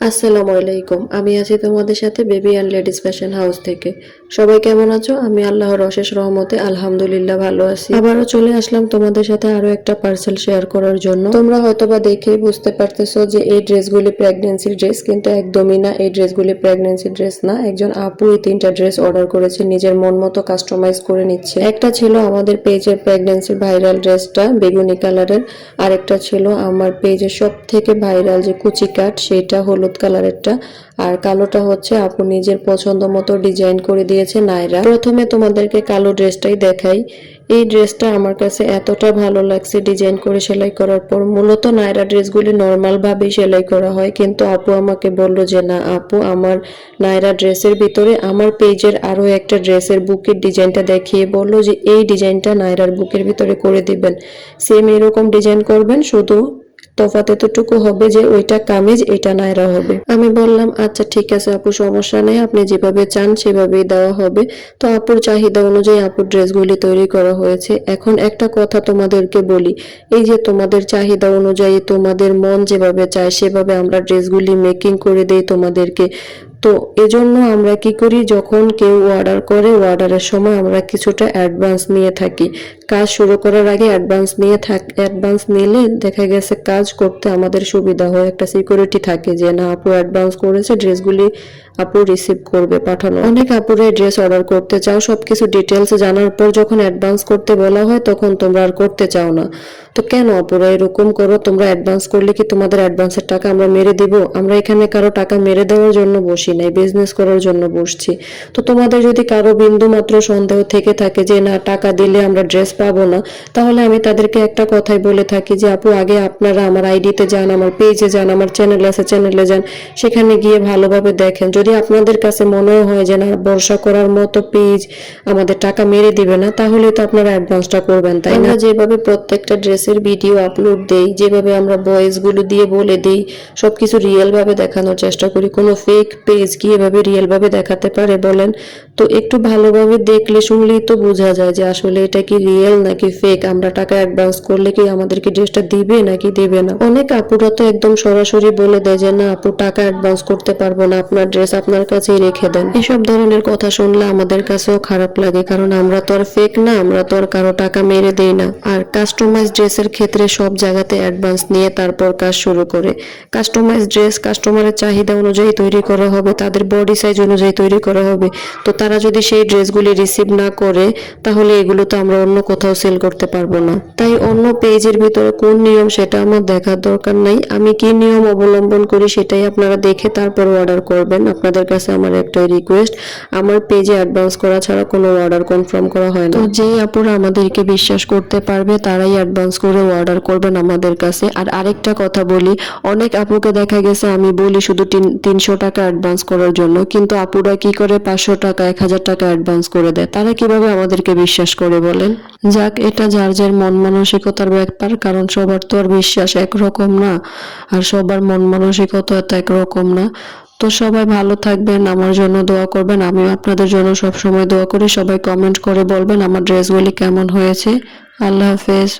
আসসালামু আলাইকুম। আমি আছি তোমাদের সাথে baby and ladies fashion house থেকে। সবাই কেমন আছো? আমি আল্লাহর অশেষ রহমতে আলহামদুলিল্লাহ ভালো আছি। আবারও চলে আসলাম তোমাদের সাথে আরও একটা পার্সেল শেয়ার করার জন্য। তোমরা হয়তোবা দেখেই বুঝতে পারতেছো যে এই ড্রেসগুলি প্রেগনেন্সির ড্রেস কিন্তু একদমই না, এই ড্রেসগুলি প্রেগনেন্সি ড্রেস না। একজন আপু এই তিনটা ড্রেস অর্ডার করেছে, নিজের মন মতো কাস্টমাইজ করে নিচ্ছে। একটা ছিল আমাদের পেজের প্রেগনেন্সির ভাইরাল ড্রেসটা বেগুনি কালারের আরেকটা ছিল আমার পেজের সব থেকে ভাইরাল যে কুচি কাট সেটা হলুদ কালারেরটা। আর কালোটা হচ্ছে আপু নিজের পছন্দ মতো ডিজাইন করে দিয়েছে নাইরা প্রথমে তোমাদেরকে কালো ড্রেসটাই দেখাই। এই ড্রেসটা আমার কাছে এতটা ভালো লাগছে ডিজাইন করে সেলাই করার পর। মূলত নাইরা ড্রেসগুলি নর্মাল ভাবেই সেলাই করা হয়। কিন্তু আপু আমাকে বলল যে, না আপু, আমার নাইরা ড্রেসের ভিতরে আমার পেজের আরও একটা ড্রেসের বুকের ডিজাইনটা দেখিয়ে বলল যে, এই ডিজাইনটা নাইরার বুকের ভিতরে করে দিবেন। সেম এরকম ডিজাইন করবেন শুধু তফাৎ এতটুকু হবে যে ওইটা কামিজ, এটা নাইরা হবে। আমি বললাম আচ্ছা ঠিক আছে আপু, সমস্যা নেই, আপনি যেভাবে চান সেভাবেই দেওয়া হবে। তো আপুর চাহিদা অনুযায়ী আপুর ড্রেসগুলি তৈরি করা হয়েছে। এখন একটা কথা তোমাদেরকে বলি, এই যে তোমাদের চাহিদা অনুযায়ী তোমাদের মন যেভাবে চায় সেভাবে আমরা ড্রেসগুলি মেকিং করে দেই তোমাদেরকে। তো এজন্য আমরা কি করি, যখন কেউ অর্ডার করে অর্ডারের সময় আমরা কিছুটা অ্যাডভান্স নিয়ে থাকি। কাজ শুরু করার আগে অ্যাডভান্স নিয়ে থাক অ্যাডভান্স নিলে দেখা গেছে কাজ করতে আমাদের সুবিধা হয়। একটা সিকিউরিটি থাকে যে, না, আপু অ্যাডভান্স করেছে ড্রেসগুলি আপু রিসিভ করবে, পাঠানো। অনেক আপুরে ড্রেস অর্ডার করতে চাও, সবকিছু ডিটেলস জানার পর যখন অ্যাডভান্স করতে বলা হয়, তখন তোমরা আর করতে চাও না। তো কেন আপুরা এরকম করো? তোমরা অ্যাডভান্স করলে কি তোমাদের অ্যাডভান্সের টাকা আমরা মেরে দিব? আমরা এখানে কারও টাকা মেরে দেওয়ার জন্য বসি নাই বিজনেস করার জন্য বসছি। তো তোমাদের যদি কারও বিন্দু মাত্র সন্দেহ থেকে থাকে যে, না, টাকা দিলে আমরা ড্রেস পাবো না, তাহলে আমি তাদেরকে একটা কথাই বলে থাকি যে, আপু, আগে আপনারা আমার আইডিতে যান, আমার পেজে যান, আমার চ্যানেল আছে চ্যানেলে যান। সেখানে গিয়ে ভালোভাবে দেখেন। যদি আপনাদের কাছে মনে হয় যে না ভরসা করার মতো পেজ আমাদের টাকা মেরে দিবে না, তাহলে তো আপনারা অ্যাডভান্সটা করবেন, তাই না? যেভাবে প্রত্যেকটা ড্রেসের ভিডিও আপলোড দেই, যেভাবে আমরা ভয়েসগুলো দিয়ে বলে দিই, সবকিছু রিয়েল ভাবে দেখানোর চেষ্টা করি, কোনো ফেক পেজ কি এভাবে রিয়েল ভাবে দেখাতে পারে বলেন? তো একটু ভালোভাবে দেখলে শুনলেই তো বোঝা যায় যে আসলে এটা কি রিয়েল নাকি ফেক আমরা টাকা অ্যাডভান্স করলে কি আমাদেরকে ড্রেসটা দিবে নাকি দিবে না? অনেক আপুরা তো একদম সরাসরি বলে দেয় যে, না, আপু, টাকা অ্যাডভান্স করতে পারব না, আপনার ড্রেস আপনার কাছেই রেখে দেন। এসব ধরনের কথা শুনলে আমাদের কাছেও খারাপ লাগে, কারণ আমরা তো আর ফেক না, আমরা তো আর কারও টাকা মেরে দেই না। আর কাস্টমাইজ ড্রেসের ক্ষেত্রে সব জায়গাতে অ্যাডভান্স নিয়ে তারপর কাজ শুরু করে। কাস্টমাইজ ড্রেস কাস্টমারের চাহিদা অনুযায়ী তৈরি করা হবে, তাদের বডি সাইজ অনুযায়ী তৈরি করা হবে। তো তারা যদি সেই ড্রেসগুলি রিসিভ না করে, তাহলে এগুলো তো আমরা অন্য কোথাও সেল করতে পারব না। তাই অন্য পেজের ভিতরে কোন নিয়ম সেটা আমার দেখার দরকার নাই। আমি কি নিয়ম অবলম্বন করি সেটাই আপনারা দেখে তারপর অর্ডার করবেন। আপনাদের কাছে আমার একটাই রিকোয়েস্ট আমার পেজে অ্যাডভান্স করা ছাড়া কোনো অর্ডার কনফার্ম করা হয় না। তো যেই আপুরা আমাদেরকে বিশ্বাস করতে পারবে তারাই অ্যাডভান্স করে অর্ডার করবেন আমাদের কাছে। আর আরেকটা কথা বলি অনেক আপুকে দেখা গেছে আমি বলি শুধু তিনশো টাকা অ্যাডভান্স করার জন্য কিন্তু আপুরা কি করে পাঁচশো টাকা এক হাজার টাকা অ্যাডভান্স করে দেয়? তারা কীভাবে আমাদেরকে বিশ্বাস করে বলেন? যাক এটা যার যার মন মানসিকতার ব্যাপার কারণ সবার তো আর বিশ্বাস একরকম না আর সবার মন মানসিকতা তো একরকম না। তো সবাই ভালো থাকবেন, আমার জন্য দোয়া করবেন, আমিও আপনাদের জন্য সব সময় দোয়া করি, সবাই কমেন্ট করে বলবেন আমার ড্রেসগুলি কেমন হয়েছে। আল্লাহ হাফেজ।